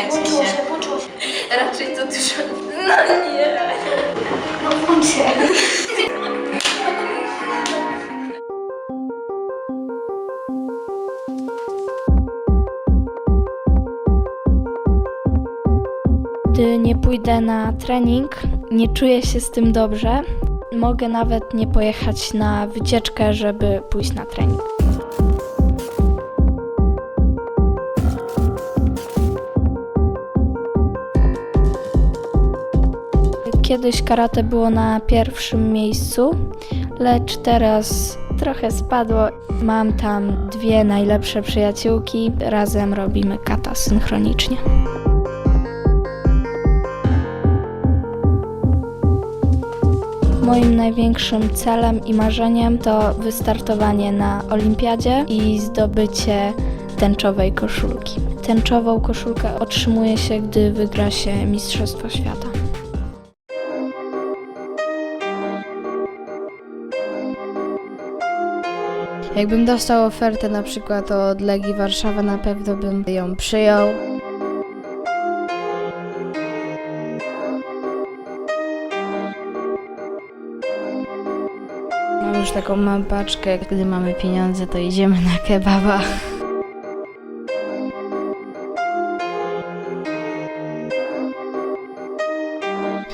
kręci Włączyło się. się, włączyło się. Raczej to dużo. No nie. No włącz się. Gdy nie pójdę na trening, nie czuję się z tym dobrze. Mogę nawet nie pojechać na wycieczkę, żeby pójść na trening. Kiedyś karate było na pierwszym miejscu, lecz teraz trochę spadło. Mam tam dwie najlepsze przyjaciółki, razem robimy kata synchronicznie. Moim największym celem i marzeniem to wystartowanie na olimpiadzie i zdobycie tęczowej koszulki. Tęczową koszulkę otrzymuje się, gdy wygra się Mistrzostwo Świata. Jakbym dostał ofertę na przykład od Legii Warszawa, na pewno bym ją przyjął. Mam już taką mam paczkę, gdy mamy pieniądze, to idziemy na kebaba.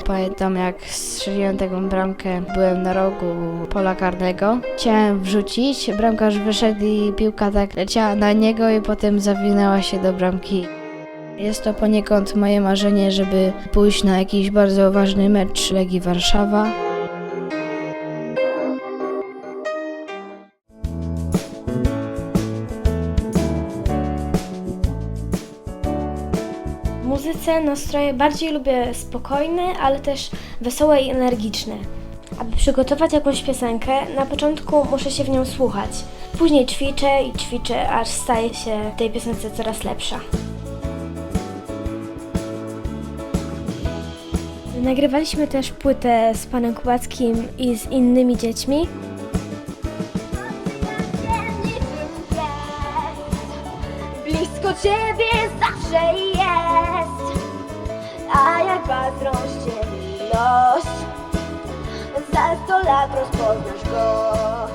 Pamiętam jak strzeliłem taką bramkę, byłem na rogu pola karnego. Chciałem wrzucić, bramkarz wyszedł i piłka tak leciała na niego i potem zawinęła się do bramki. Jest to poniekąd moje marzenie, żeby pójść na jakiś bardzo ważny mecz Legii Warszawa. Muzyce nastroje bardziej lubię spokojne, ale też wesołe i energiczne. Aby przygotować jakąś piosenkę, na początku muszę się w nią słuchać. Później ćwiczę i ćwiczę, aż staje się tej piosence coraz lepsza. Nagrywaliśmy też płytę z panem Kubackim i z innymi dziećmi. Blisko ciebie zawsze jest się los